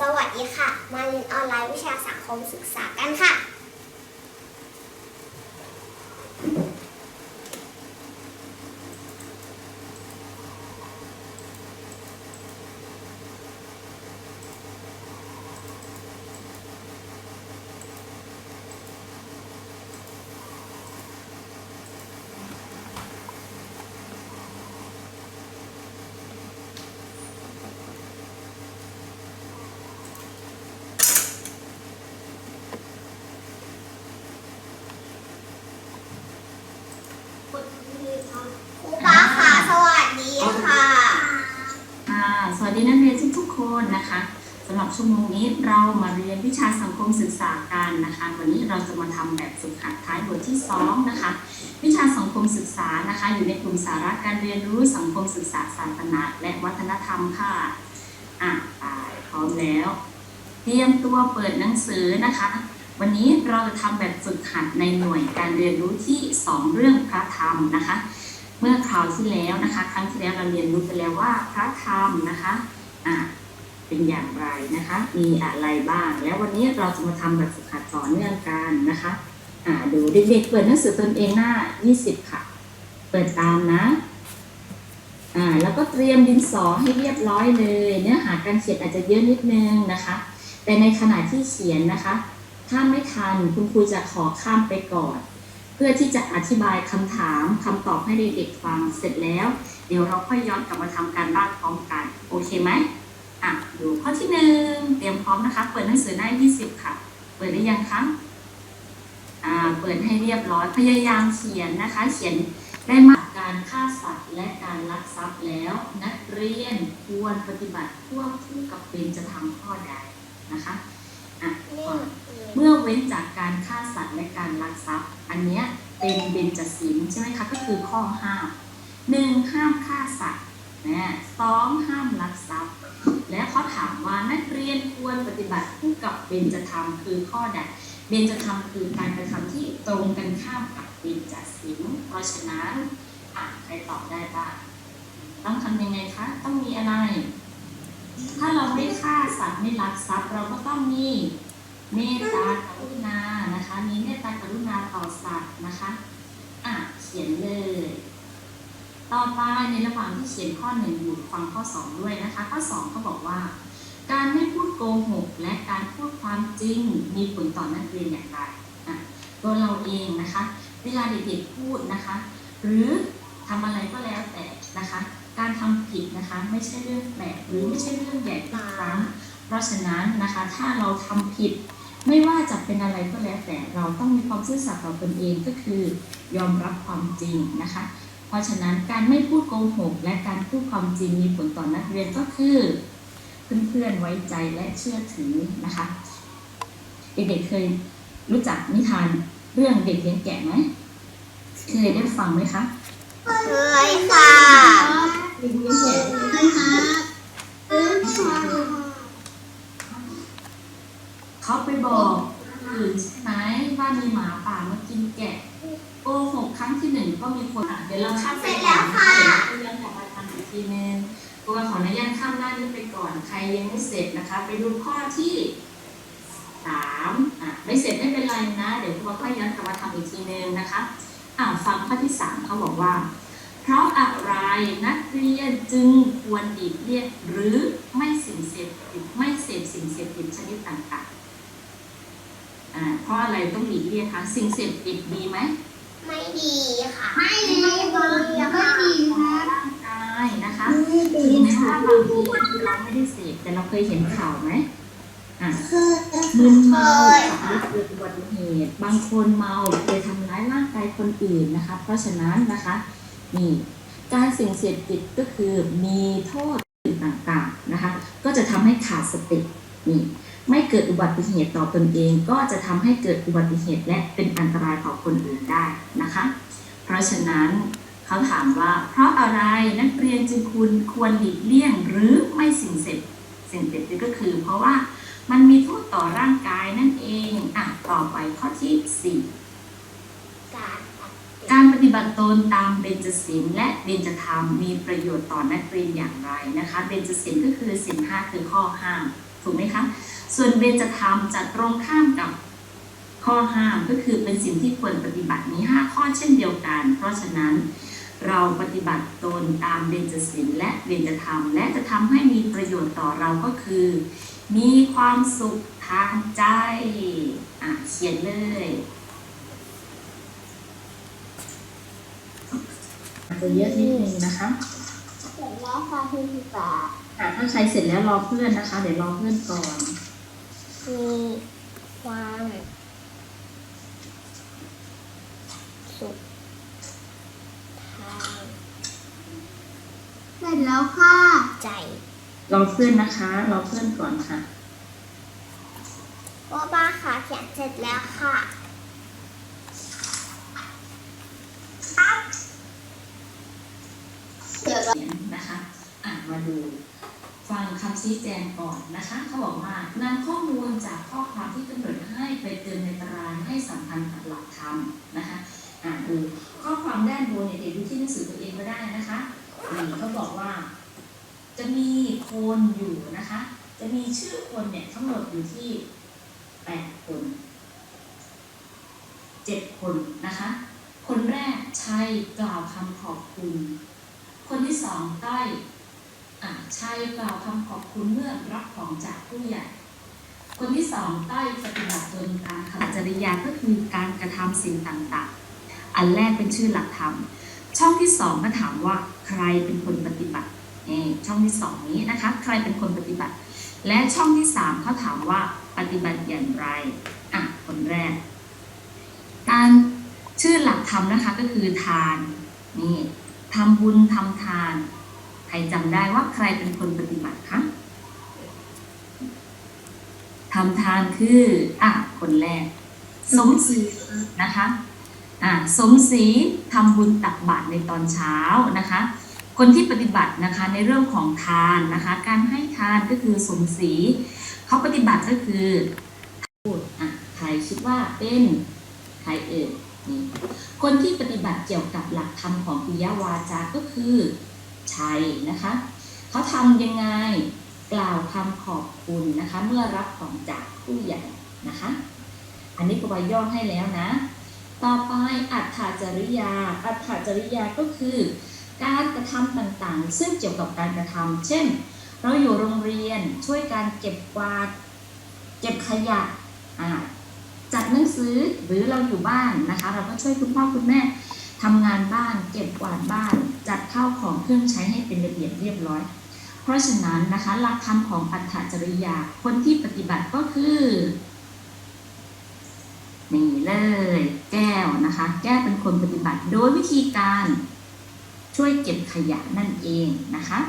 สวัสดีค่ะ มาเรียนออนไลน์วิชาสังคมศึกษากันค่ะ ครูป้าค่ะ สวัสดีค่ะ ค่ะส วัสดีนักเรียนทุกๆคนนะคะสำหรับชั่วโมงนี้เรามาเรียนวิชาสังคมศึกษากันนะคะ วันนี้เราจะมาทำแบบฝึกหัดท้ายบทที่2นะคะ วิชาสังคมศึกษานะคะ อยู่ในกลุ่มสาระการเรียนรู้สังคมศึกษาศาสนาและวัฒนธรรมค่ะอะไปพร้อมแล้ว เตรียมตัวเปิดหนังสือนะคะ วันนี้เราจะทำแบบฝึกหัดในหน่วยการเรียนรู้ที่ 2 เรื่องพระธรรมนะคะ เมื่อคราวที่แล้วนะคะ ครั้งที่แล้วเราเรียนรู้ไปแล้วว่าพระธรรมนะคะอะเป็นอย่างไรนะคะ มีอะไรบ้าง แล้ววันนี้เราจะมาทำแบบฝึกหัดต่อเนื่องกันนะคะอ่าดูเด็กๆเปิดหนังสือตนเองหน้า 20 ค่ะ เปิดตามนะอ่าแล้วก็เตรียมดินสอให้เรียบร้อยเลย เนื้อหาการเขียนอาจจะเยอะนิดนึงนะคะ แต่ในขณะที่เขียนนะคะ ถ้าไม่ทันคุณครูจะขอข้ามไปก่อน เพื่อที่จะอธิบายคำถามคำตอบให้เด็กๆฟังเสร็จแล้ว เดี๋ยวเราค่อยย้อนกลับมาทำการบ้านพร้อมกัน โอเคไหมอะดูข้อที่หนึ่งเตรียมพร้อมนะคะ เปิดหนังสือหน้า20 ค่ะ เปิดได้ยังคะอ่าเปิดให้เรียบร้อยพยายามเขียนนะคะ เขียนได้มากการฆ่าสัตว์และการลักทรัพย์แล้ว นักเรียนควรปฏิบัติควบคู่กับเป็นจะทำข้อใดนะคะ อะก่อเมื่อเว้นจากการฆ่าสัตว์และการลักทรัพย์ อันเนี้ยเป็นเบญจศีลใช่ไหมคะ ก็คือข้อห้ามหนึ่งห้ามฆ่าสัตว์นะสองห้ามลักทรัพย์ และเขาถามว่านักเรียนควรปฏิบัติคู่กับเบญจธรรมคือข้อใดเบญจธรรมคือการกระทำที่ตรงกันข้ามกับเบญจศีลเพราะฉะนั้นอะใครตอบได้บ้างต้องทำยังไงคะ ต้องมีอะไร ถ้าเราไม่ฆ่าสัตว์ไม่ลักทรัพย์เราก็ต้องมีเมตตากรุณานะคะ มีเมตตากรุณาต่อสัตว์นะคะอะเขียนเลย ต่อไปในระหว่างที่เขียนข้อหนึ่งอยู่ฟังข้อสองด้วยนะคะ ข้อสองเขาบอกว่า การไม่พูดโกหกและการพูดความจริงมีผลต่อนักเรียนอย่างไรอะตัวเราเองนะคะ เวลาเด็กๆพูดนะคะ หรือทำอะไรก็แล้วแต่นะคะ การทำผิดนะคะไม่ใช่เรื่องแปลกหรือไม่ใช่เรื่องใหญ่ทุกครั้ง เพราะฉะนั้นนะคะถ้าเราทำผิด ไม่ว่าจะเป็นอะไรก็แล้วแต่เราต้องมีความซื่อสัตย์ต่อตนเองก็คือยอมรับความจริงนะคะ เพราะฉะนั้นการไม่พูดโกหกและการพูดความจริงมีผลต่อนักเรียนก็คือเพื่อนๆไว้ใจและเชื่อถือนะคะเด็กๆเคยรู้จักนิทานเรื่องเด็กเลี้ยงแกะไหมเคยได้ฟังไหมคะ เคยค่ะ เด็กเลี้ยงแกะเขาไปบอกอื่นใช่ไหมว่ามีหมาป่ามากินแกะโกหกครั้งที่หนึ่งก็มีคนอะเดี๋ยวเราข้ามไปก่อนนะคะเดี๋ยวเรายังกลับมาทำอีกทีนึงตัวขออนุญาตข้ามหน้านี้ไปก่อนใครยังไม่เสร็จนะคะ ไปดูข้อที่สามอะไม่เสร็จไม่เป็นไรนะ เดี๋ยวเราค่อยย้อนกลับมาทำอีกทีนึงนะคะอ่าฟังข้อที่สามเขาบอกว่า เพราะอะไร นักเรียนจึงควรหลีกเลี่ยงหรือไม่สิ่งเสพติดไม่เสพสิ่งเสพติดชนิดต่างๆอ่าเพราะอะไรต้องหลีกเลี่ยงคะสิ่งเสพติดดีไหมไม่ดีค่ะ ไม่ดีค่ะไม่ดีครับร่างกายนะคะไม่ดีถึงแม้ค่ะว่าบางทีเราไม่ได้เสพแต่เราเคยเห็นข่าวไหมอะคือมึนเมาขับรถเกิดอุบัติเหตุ บางคนเมาเคยทำร้ายร่างกายคนอื่นนะคะ เพราะฉะนั้นนะคะนี่ การสิ่งเสพติดก็คือมีโทษต่างๆนะคะ ก็จะทำให้ขาดสตินี่ไม่เกิดอุบัติเหตุต่อตนเอง ก็จะทำให้เกิดอุบัติเหตุและเป็นอันตรายต่อคนอื่นได้นะคะ เพราะฉะนั้นเขาถามว่า เพราะอะไรนักเรียนจึงควรควรหลีกเลี่ยงหรือไม่สิ่งเสพสิ่งเสพติดก็คือ เพราะว่ามันมีโทษต่อร่างกายนั่นเองอะต่อไปข้อที่สี่ การปฏิบัติตนตามเบญจศีลและเบญจธรรมมีประโยชน์ต่อนักเรียนอย่างไรนะคะเบญจศีลก็คือศีลห้าคือข้อห้ามถูกไหมคะส่วนเบญจธรรมจะตรงข้ามกับข้อห้ามก็คือเป็นสิ่งที่ควรปฏิบัติมี5ข้อเช่นเดียวกัน เพราะฉะนั้นเราปฏิบัติตนตามเบญจศีลและเบญจธรรม และจะทำให้มีประโยชน์ต่อเราก็คือ มีความสุขทางใจอะเขียนเลยอา จจะเยอะนิดนึงนะคะเสร็จแล้วค่ะคุณครูปาค่ะถ้าใครเสร็จแล้วรอเพื่อนนะคะ เดี๋ยวรอเพื่อนก่อนมีความสุขทางเสร็จแล้วค่ะใจรอเพื่อนนะคะรอเพื่อนก่อนค่ะว่าบ้าค่ะเขียนเสร็จแล้วค่ะ เดี๋ยว เขีย นนะคะอ่านมาดูฟังคำชี้แจงก่อนนะคะเขาบอกว่านำข้อมูลจากข้อความที่กำหนดให้ไปเติมในตารางให้สัมพันธ์กับหลักธรรมนะคะอ่านดูข้อความด้านบนเนี่ยเดี๋ยวดูที่หนังสือตัวเองก็ได้นะคะนี่เขาบอกว่า จะมีคนอยู่นะคะ จะมีชื่อคนเนี่ยทั้งหมดอยู่ที่แปดคนเจ็ดคนนะคะ คนแรกชัยกล่าวคำขอบคุณ คนที่สองต้อยอะชัยกล่าวคำขอบคุณเมื่อรับของจากผู้ใหญ่ คนที่สองต้อยปฏิบัติตนตามคำจริยาก็คือการกระทำสิ่งต่างๆ อันแรกเป็นชื่อหลักธรรม ช่องที่สองก็ถามว่าใครเป็นคนปฏิบัติเอ่ช่องที่สองนี้นะคะ ใครเป็นคนปฏิบัติ และช่องที่สามเขาถามว่าปฏิบัติอย่างไรอะคนแรก การชื่อหลักธรรมนะคะก็คือทานนี่ ทำบุญทำทาน ใครจำได้ว่าใครเป็นคนปฏิบัติคะทำทานคืออะคนแรก สมศรีนะคะอะสมศรีทำบุญตักบาตรในตอนเช้านะคะ คนที่ปฏิบัตินะคะในเรื่องของทานนะคะ การให้ทานก็คือสมศรีเขาปฏิบัติก็คือพูดอะใครคิดว่าเป็นใครเอ่ย คนที่ปฏิบัติเกี่ยวกับหลักธรรมของปิยวาจาก็คือชัยนะคะ เขาทำยังไงกล่าวคำขอบคุณนะคะ เมื่อรับของจากผู้ใหญ่นะคะ อันนี้ก็วาย่อให้แล้วนะ ต่อไปอัตถจริยา อัตถจริยาก็คือ การกระทำต่างๆ ซึ่งเกี่ยวกับการกระทำเช่น เราอยู่โรงเรียนช่วยการเก็บกวาด เก็บขยะ อ่าจัดหนังสือหรือเราอยู่บ้านนะคะ เราก็ช่วยคุณพ่อคุณแม่ทำงานบ้านเก็บกวาดบ้าน จัดข้าวของเครื่องใช้ให้เป็นระเบียบเรียบร้อย เพราะฉะนั้นนะคะหลักธรรมของอัตถจริยาคนที่ปฏิบัติก็คือนี่เลยแก้วนะคะ แก้วเป็นคนปฏิบัติโดยวิธีการช่วยเก็บขยะนั่นเองนะคะ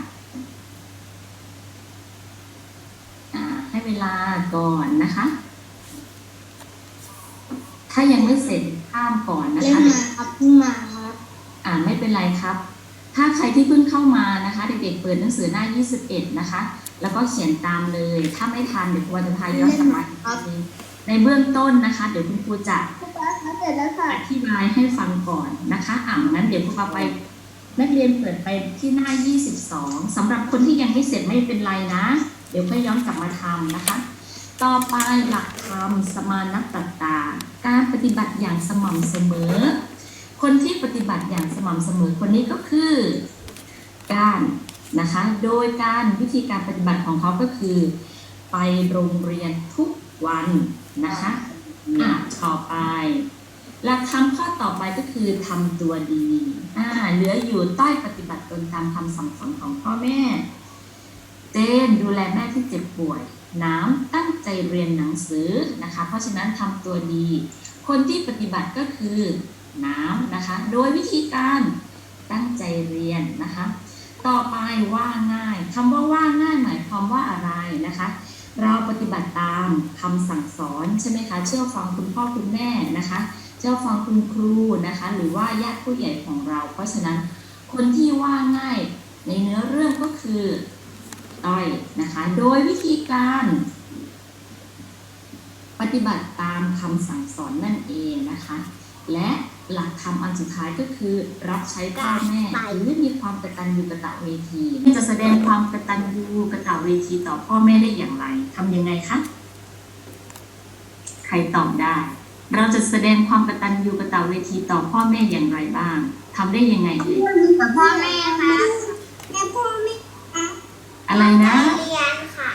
ให้เวลาก่อนนะคะ ถ้ายังไม่เสร็จข้ามก่อนนะเล่นคะ มาครับเพิ่งมาครับอ่าไม่เป็นไรครับ ถ้าใครที่เพิ่งเข้ามานะคะ เด็กๆเปิดหนังสือหน้า 21 นะคะ แล้วก็เขียนตามเลย ถ้าไม่ทันเดี๋ยวครูจะพาย้อนกลับมาอีกทีนึงในเบื้องต้นนะคะ เดี๋ยวคุณครูจะคุณป้าคะเสร็จแล้วค่ะ อธิบายให้ฟังก่อนนะคะอ่านั้นเดี๋ยวพวกเราไป นักเรียนเปิดไปที่หน้า 22สำหรับคนที่ยังไม่เสร็จไม่เป็นไรนะ เดี๋ยวค่อยย้อนกลับมาทำนะคะ ต่อไปหลัก ธรรม สมานัตตา การปฏิบัติอย่างสม่ำเสมอ คนที่ปฏิบัติอย่างสม่ำเสมอคนนี้ก็คือการนะคะ โดยการวิธีการปฏิบัติของเขาก็คือ ไปโรงเรียนทุกวันนะคะอะต่อไปหลักธรรมข้อต่อไปก็คือทำตัวดีอ่าเหลืออยู่ใต้ปฏิบัติตนตามคำสั่งสอนของพ่อแม่เจนดูแลแม่ที่เจ็บป่วย น้ำตั้งใจเรียนหนังสือนะคะ เพราะฉะนั้นทำตัวดี คนที่ปฏิบัติก็คือน้ำนะคะ โดยวิธีการตั้งใจเรียนนะคะ ต่อไปว่าง่ายคำว่าว่าง่ายหมายความว่าอะไรนะคะ เราปฏิบัติตามคำสั่งสอนใช่ไหมคะเชื่อฟังคุณพ่อคุณแม่นะคะเชื่อฟังคุณครูนะคะ หรือว่าญาติผู้ใหญ่ของเรา เพราะฉะนั้นคนที่ว่าง่ายในเนื้อเรื่องก็คือ ต้อยนะคะ โดยวิธีการปฏิบัติตามคำสั่งสอนนั่นเองนะคะ และหลักธรรมอันสุดท้ายก็คือ รับใช้พ่อแม่หรือมีความกตัญญูกตเวทีจะแสดงความกตัญญูกตเวทีต่อพ่อแม่ได้อย่างไรทำยังไงคะใครตอบได้ เราจะแสดงความกตัญญูกตเวทีต่อพ่อแม่อย่างไรบ้างทำได้ยังไงเอ่ยกับพ่อแม่ค่ะแม่พ่อแม่ อะไรนะเรียนค่ะ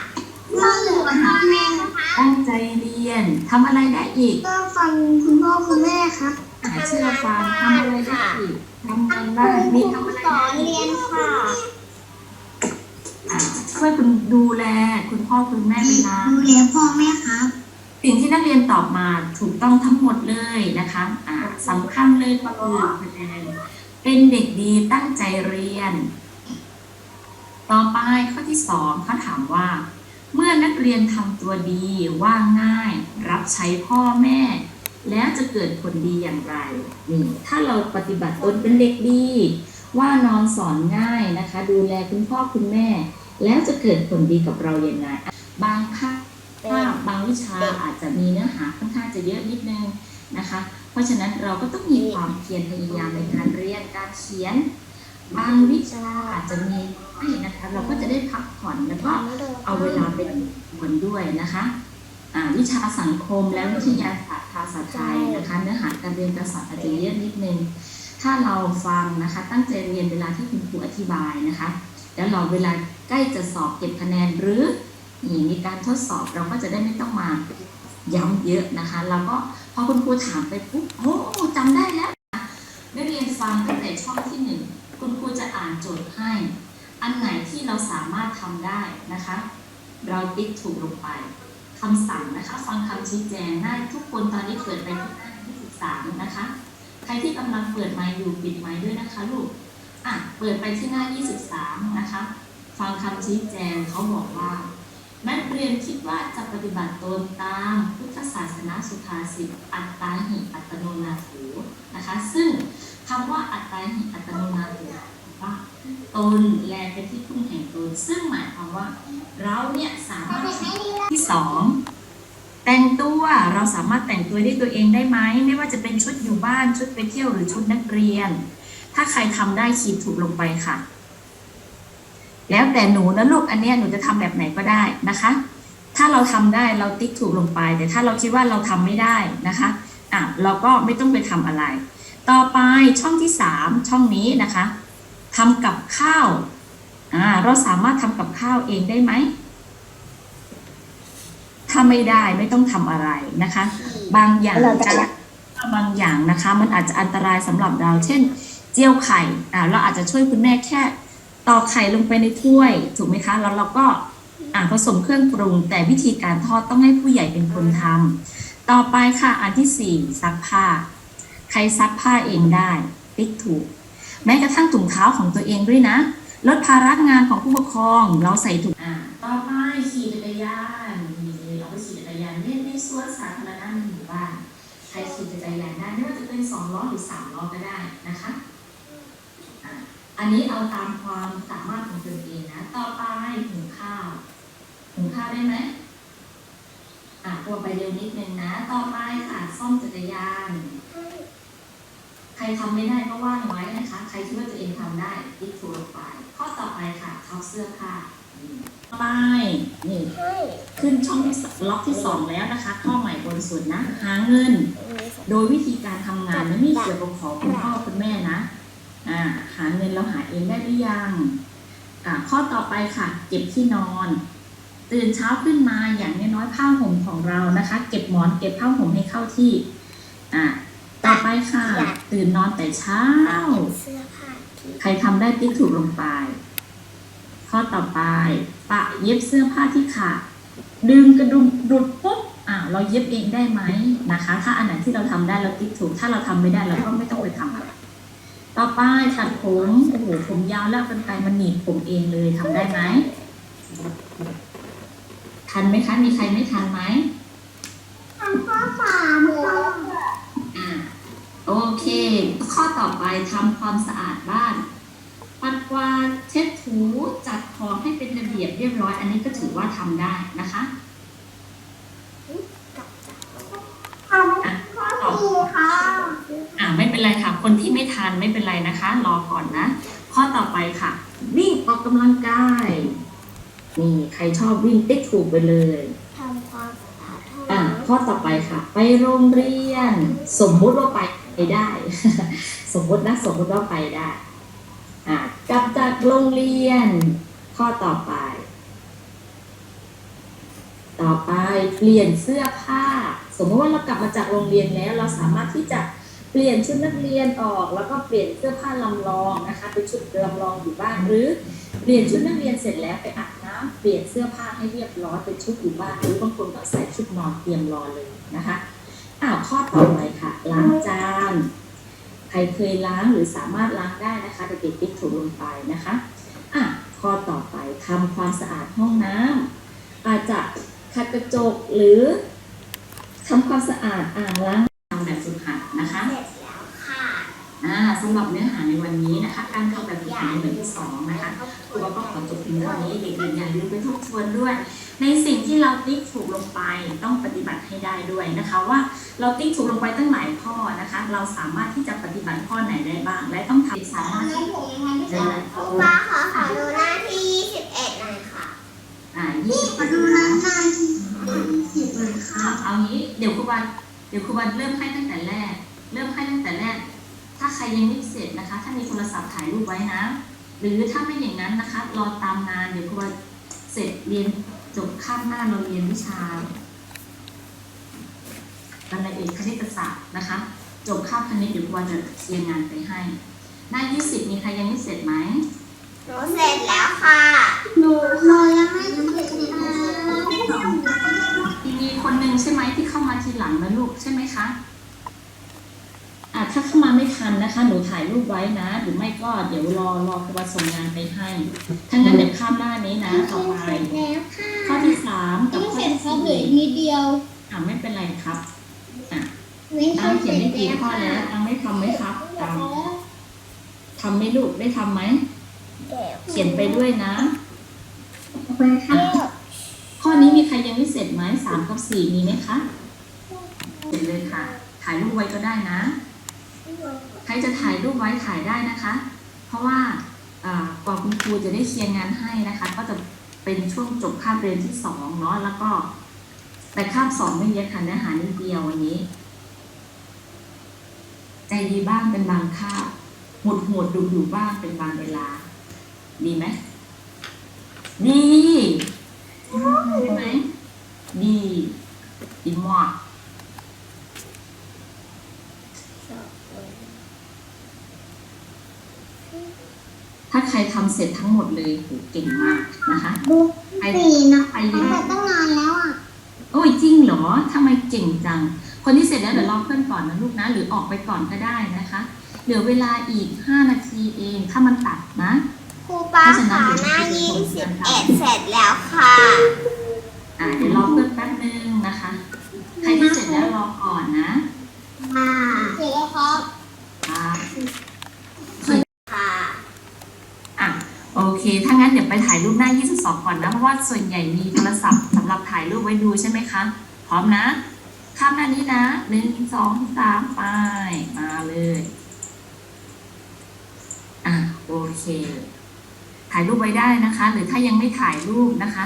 พ่ออยู่กับพ่อแม่นะคะตั้งใจเรียนทำอะไรได้อีกก็ฟังคุณพ่อคุณแม่ครับอ่าเชื่อฟังทำอะไรได้อีกทำงานบ้านนี่ทำอะไรสอได้นอีเรียกนค่ะอ่าช่วยคุณดูแลคุณพ่อคุณแม่ไปนะดูแลพ่อแม่ครับสิ่งที่นักเรียนตอบมาถูกต้องทั้งหมดเลยนะคะอ่าสำคัญเลยก็คือคะแนนเป็นเด็กดีตั้งใจเรียน ต่อไปข้อที่สองเขาถามว่า เมื่อนักเรียนทำตัวดีว่าง่าย รับใช้พ่อแม่ แล้วจะเกิดผลดีอย่างไรนี่ถ้าเราปฏิบัติตนเป็นเด็กดี ว่านอนสอนง่ายนะคะ ดูแลคุณพ่อคุณแม่ แล้วจะเกิดผลดีกับเราอย่างไรบางคาบถ้าบางวิชาอาจจะมีเนื้อหาค่อนข้างจะเยอะนิดนึงนะคะ เพราะฉะนั้นเราก็ต้องมีความเพียรพยายามในการเรียนการเขียน บางวิชาอาจจะมี นะคะเราก็จะได้พักผ่อนแล้วก็เอาเวลาเป็นผลด้วยนะคะอ่าวิชาสังคมและวิทยาศาสตร์ภาษาไทยนะคะ เนื้อหาการเรียนการสอนอาจจะเยอะนิดนึงถ้าเราฟังนะคะ ตั้งใจเรียนเวลาที่คุณครูอธิบายนะคะ แล้วเราเวลาใกล้จะสอบเก็บคะแนนหรือนี่มีการทดสอบเราก็จะได้ไม่ต้องมาย้ำเยอะนะคะเราก็พอคุณครูถามไปปุ๊บโอ้จำได้แล้วได้เรียนฟังตั้งแต่ช่องที่หนึ่งคุณครูจะอ่านโจทย์ให้ อันไหนที่เราสามารถทำได้นะคะ เราติ๊กถูกลงไปคำสั่งนะคะ ฟังคำชี้แจงได้ทุกคนตอนนี้เปิดไปที่หน้าที่สิบสามนะคะ ใครที่กำลังเปิดไมค์อยู่ปิดไมค์ด้วยนะคะลูกอะเปิดไปที่หน้า 23 นะคะ ฟังคำชี้แจงเขาบอกว่านักเรียนคิดว่าจะปฏิบัติตนตามพุทธศาสนาสุภาษิตอัตตาหิอัตโนนาโถนะคะ ซึ่งคำว่าอัตตาหิอัตโนนาโถ ว่าตนแลเป็นที่พึ่งแห่งตนซึ่งหมายความว่า เราเนี่ยสามารถที่สองแต่งตัวเราสามารถแต่งตัวด้วยตัวเองได้ไหมไม่ว่าจะเป็นชุดอยู่บ้านชุดไปเที่ยวหรือชุดนักเรียน ถ้าใครทำได้ขีดถูกลงไปค่ะ แล้วแต่หนูนะลูกอันเนี้ยหนูจะทำแบบไหนก็ได้นะคะ ถ้าเราทำได้เราติ๊กถูกลงไป แต่ถ้าเราคิดว่าเราทำไม่ได้นะคะอะเราก็ไม่ต้องไปทำอะไร ต่อไปช่องที่สามช่องนี้นะคะ ทำกับข้าวอ่าเราสามารถทำกับข้าวเองได้ไหมถ้าไม่ได้ไม่ต้องทำอะไรนะคะ บางอย่างจะบางอย่างนะคะ มันอาจจะอันตรายสำหรับเรา เช่น เจียวไข่อ่าเราอาจจะช่วยคุณแม่แค่ตอกไข่ลงไปในถ้วย ถูกไหมคะแล้วเราก็อ่าผสมเครื่องปรุง แต่วิธีการทอดต้องให้ผู้ใหญ่เป็นคนทำต่อไปค่ะอันที่สี่ซักผ้า ใครซักผ้าเองได้ติ๊กถูก แม้กระทั่งถุงเท้าของตัวเองด้วยนะ ลดภาระงานของผู้ปกครอง เราใส่ถุงอ่าต่อไปขี่จักรยานนี่เราไปขี่จักรยานเล่นในสวนสาธารณะในหมู่บ้านใครขี่จักรยานได้ไม่ว่าจะเป็นสองล้อหรือสามล้อก็ได้นะคะอันนี้เอาตามความสามารถของตนเองนะ ต่อไปหุงข้าวหุงข้าวได้ไหมอะตัวไปเร็วนิดนึงนะ ต่อไปค่ะซ่อมจักรยาน รทำไม่ได้ก็ว่างไว้นะคะ ใครคิดว่าตัวเองทำได้ติ๊กถูลงไป ข้อต่อไปค่ะทับเสื้อผ้านี่ต่อไปนี่ขึ้นช่องที่ล็อกที่สองแล้วนะคะ ข้อใหม่บนสุดนะ หาเงิน โดยวิธีการทำงานนั้นไม่เกี่ยวกับของคุณพ่อคุณแม่นะอ่าหาเงินเราหาเองได้หรือยังอ่าข้อต่อไปค่ะ เก็บที่นอน ตื่นเช้าขึ้นมาอย่างน้อยๆผ้าห่มของเรานะคะ เก็บหมอนเก็บผ้าห่มให้เข้าที่อ่า ไปค่ะ ตื่นนอนแต่เช้า เสื้อผ้าที่ใครทำได้ติ๊กถูกลงไป ข้อต่อไป ปะเย็บเสื้อผ้าที่ขาดดึงกระดุมดุดปุ๊บอ่าเราเย็บเองได้ไหมนะคะ ถ้าอันไหนที่เราทำได้เราติ๊กถูก ถ้าเราทำไม่ได้เราก็ไม่ต้องไปทำอะไรต่อไปตัดผมโอ้โหผมยาวแล้วกันไกลมันหนีบผมเองเลยทำได้ไหมทันไหมคะมีใครไม่ทันไหม ทำข้อสามค่ะอ่า โอเค ข้อต่อไปทำความสะอาดบ้าน ปัดกวาดเช็ดถูจัดของให้เป็นระเบียบเรียบร้อย อันนี้ก็ถือว่าทำได้นะคะทำข้อสี่ค่ะอ่าไม่เป็นไรค่ะ คนที่ไม่ทันไม่เป็นไรนะคะ รอก่อนนะ ข้อต่อไปค่ะ วิ่งออกกำลังกายนี่ใครชอบวิ่งติ๊กถูกไปเลยทำความสะอาดอ่าข้อต่อไปค่ะ ไปโรงเรียน สมมุติว่าไป ได้ สมมตินะสมมติว่าไปได้กลับจากโรงเรียน ข้อต่อไป ต่อไปเปลี่ยนเสื้อผ้า สมมติว่าเรากลับมาจากโรงเรียนแล้ว เราสามารถที่จะเปลี่ยนชุดนักเรียนออกแล้วก็เปลี่ยนเสื้อผ้าลำลองนะคะเป็นชุดลำลองอยู่บ้านหรือเปลี่ยนชุดนักเรียนเสร็จแล้วไปอาบน้ำเปลี่ยนเสื้อผ้าให้เรียบร้อยเป็นชุดอยู่บ้านหรือบางคนก็ใส่ชุดนอนเตรียมรอเลยนะคะ อ้าวข้อต่อไปค่ะล้างจานใครเคยล้างหรือสามารถล้างได้นะคะเด็กๆติ๊กถูกลงไปนะคะอะข้อต่อไปทำความสะอาดห้องน้ำอาจจะขัดกระจกหรือทำความสะอาดอ่างล้างทำแบบฝึกหัดนะคะเสร็จแล้วค่ะอ่าสำหรับเนื้อหาในวันนี้นะคะ การเข้าแบบฝึกหัดในวันที่สองนะคะครูก็ขอจบเพียงเท่านี้เด็กๆอย่าลืมไปทบทวนด้วย ในสิ่งที่เราติ๊กถูกลงไปต้องปฏิบัติให้ได้ด้วยนะคะ ว่าเราติ๊กถูกลงไปตั้งหลายข้อนะคะ เราสามารถที่จะปฏิบัติข้อไหนได้บ้าง และต้องทำสามารถที่จะได้ครูป้าขอขอดูหน้าที่21หน่อยค่ะอ่ายี่สิบมาดูหน้าหน้าที่สิบเลยครัเอาบเอางี้เดี๋ยวครูบาเดี๋ยวครูบาเริ่มให้ตั้งแต่แรก เริ่มให้ตั้งแต่แรก ถ้าใครยังไม่เสร็จนะคะ ถ้ามีโทรศัพท์ถ่ายรูปไว้นะ หรือถ้าไม่อย่างนั้นนะคะ รอตามงานเดี๋ยวครูบาเสร็จเรียน จบข้ามหน้าเราเรียนวิชาบรรณาเอกคณิตศาสตร์นะคะ จบข้ามคณิตเดี๋ยวครูบาจะเรียนงานไปให้ หน้า 20 มีใครยังไม่เสร็จไหมหนูเสร็จแล้วค่ะ หนูรอยังไม่เสร็จเลยมีคนหนึ่งใช่ไหมที่เข้ามาทีหลังนะลูกใช่ไหมคะอะ ถ้าเข้ามาไม่ทันนะคะ หนูถ่ายรูปไว้นะ หรือไม่ก็เดี๋ยวรอรอครูบาส่งงานไปให้ถ้างั้นเดี๋ยวข้ามหน้านี้นะต่อไปแล้วค่ะข้อที่สามกับข้อเสร็จที่ครับเหลืสี่ออีกนิดเดียวอะไม่เป็นไรครับอะไม่ตังเขียนได้กี่ข้อแล้วตังไม่ทำไหมครับตังทำไหมลูกได้ทำไหมเดี๋ยวเขียนไปด้วยนะไปครับข้อนี้มีใครยังไม่เสร็จไหมสามกับสี่มีไหมคะเสร็จเลยค่ะถ่ายรูปไว้ก็ได้นะ ใครจะถ่ายรูปไว้ถ่ายได้นะคะ เพราะว่าอ่ากว่าคุณครูจะได้เคลียร์งานให้นะคะ ก็จะเป็นช่วงจบคาบเรียนที่สองเนาะแล้วก็ แต่คาบสองไม่เยอะค่ะเนื้อหานิดเดียววันนี้ ใจดีบ้างเป็นบางคาบหดหดดุดุบ้างเป็นบางเวลา ดีไหมดีใช่ไหมดีดีมาก ถ้าใครทำเสร็จทั้ งหมดเลยโหเก่งมากนะคะบุ๊กใครสี่นะใครตั้ยังงแต่ตั้งนานแล้วอะ โอ้ยจริงเหรอทำไมเก่งจัง คนที่เสร็จแล้วเดี๋ยวรอเพื่อนก่อนนะลูกนะ หรือออกไปก่อนก็ได้นะคะ เหลือเวลาอีก5นาทีเองถ้ามันตัดนะครูป้าค่ะหน้า21เสร็จแล้วค่ะอ่าเดี๋ยวรอเพื่อนแป๊บนึงนะคะ ใครที่เสร็จแล้วรอก่อนนะ ค่ะเสร็จแล้วครับ อ่า ค่ะ อะโอ เค ถ้างั้นเดี๋ยวไปถ่ายรูปหน้า 22 ก่อนนะ เพราะว่าส่วนใหญ่มีโทรศัพท์สำหรับถ่ายรูปไว้ดูใช่ไหมคะ พร้อมนะข้ามหน้านี้นะหนึ่งสองสามไป มาเลย อะ โอเค ถ่ายรูปไว้ได้นะคะ หรือถ้ายังไม่ถ่ายรูปนะคะ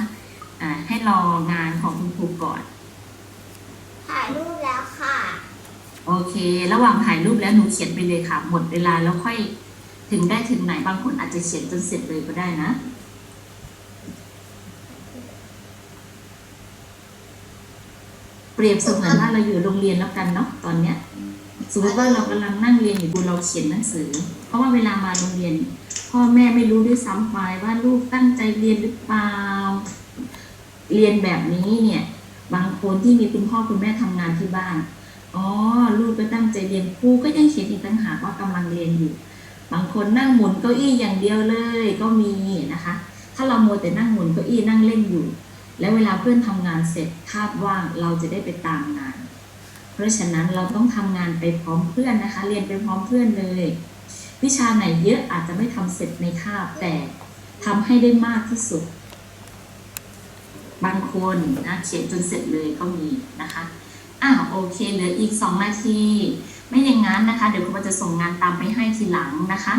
อ่า ให้รองานของคุณครูก่อน ถ่ายรูปแล้วค่ะ โอเค ระหว่างถ่ายรูปแล้วหนูเขียนไปเลยค่ะ หมดเวลาแล้วค่อย ถึงได้ถึงไหนบางคนอาจจะเขียนจนเสร็จเลยก็ได้นะ เปรียบเสมือนว่าเราอยู่โรงเรียนแล้วกันเนาะตอนเนี้ยสมมติว่าเรากำลังนั่งเรียนอยู่ดูเราเขียนหนังสือ เพราะว่าเวลามาโรงเรียน พ่อแม่ไม่รู้ด้วยซ้ำไปว่าลูกตั้งใจเรียนหรือเปล่าเรียนแบบนี้เนี่ย บางคนที่มีคุณพ่อคุณแม่ทำงานที่บ้านอ๋อลูกก็ตั้งใจเรียนครูก็ยังเขียนอีกต่างหากว่ากำลังเรียนอยู่ บางคนนั่งหมุนเก้าอี้อย่างเดียวเลยก็มีนะคะ ถ้าเราโมวแต่นั่งหมุนเก้าอี้นั่งเล่นอยู่ แล้วเวลาเพื่อนทำงานเสร็จคาบว่างเราจะได้ไปตามงาน เพราะฉะนั้นเราต้องทำงานไปพร้อมเพื่อนนะคะ เรียนไปพร้อมเพื่อนเลย วิชาไหนเยอะอาจจะไม่ทำเสร็จในคาบแต่ทำให้ได้มากที่สุด บางคนนะเขียนจนเสร็จเลยก็มีนะคะ อ้าวโอเคเหลืออีก 2 นาที ไม่อย่างนั้นนะคะ เดี๋ยวครูจะส่งงานตามไปให้ทีหลังนะคะ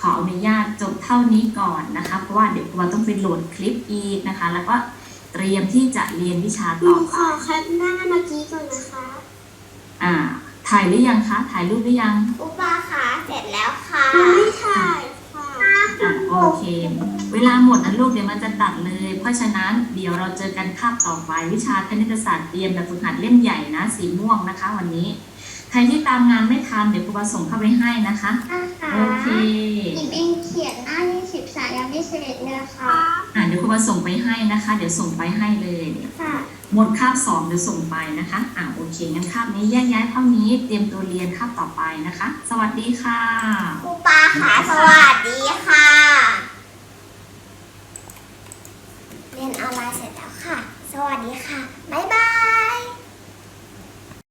ขออนุญาตจบเท่านี้ก่อนนะคะ เพราะว่าเดี๋ยวครูต้องไปโหลดคลิปอีกนะคะ แล้วก็เตรียมที่จะเรียนวิชาหนูต่อขอแคปหน้าเมื่อกี้ก่อนนะคะ อ่า ถ่ายหรือยังคะ ถ่ายรูปหรือยัง อุปาค่ะเสร็จแล้วค่ะ ไม่ถ่ายค่ะ อะโอเค เวลาหมดนะลูกเดี๋ยวมันจะตัดเลย เพราะฉะนั้นเดี๋ยวเราเจอกันคาบต่อไป วิชาคณิตศาสตร์เตรียมแบบฝึกหัดเล่มใหญ่นะสีม่วงนะคะ วันนี้ ใครที่ตามงานไม่ทันเดี๋ยวครูบาส่งเข้าไปให้นะคะนะคะ โอเคหญิงเองเขียนหน้าที่สิบสามยังไม่เสร็จเลยค่ะ อะเดี๋ยวครูบาส่งไปให้นะคะ เดี๋ยวส่งไปให้เลยเดี๋ยวค่ะ หมดคาบสองเดี๋ยวส่งไปนะคะ อ่าโอเคงั้นคาบนี้แยกย้ายเท่านี้เตรียมตัวเรียนคาบต่อไปนะคะ สวัสดีค่ะปูปาค่ะสวัสดีค่ะ เรียนออนไลน์เสร็จแล้วค่ะ สวัสดีค่ะ บ๊ายบาย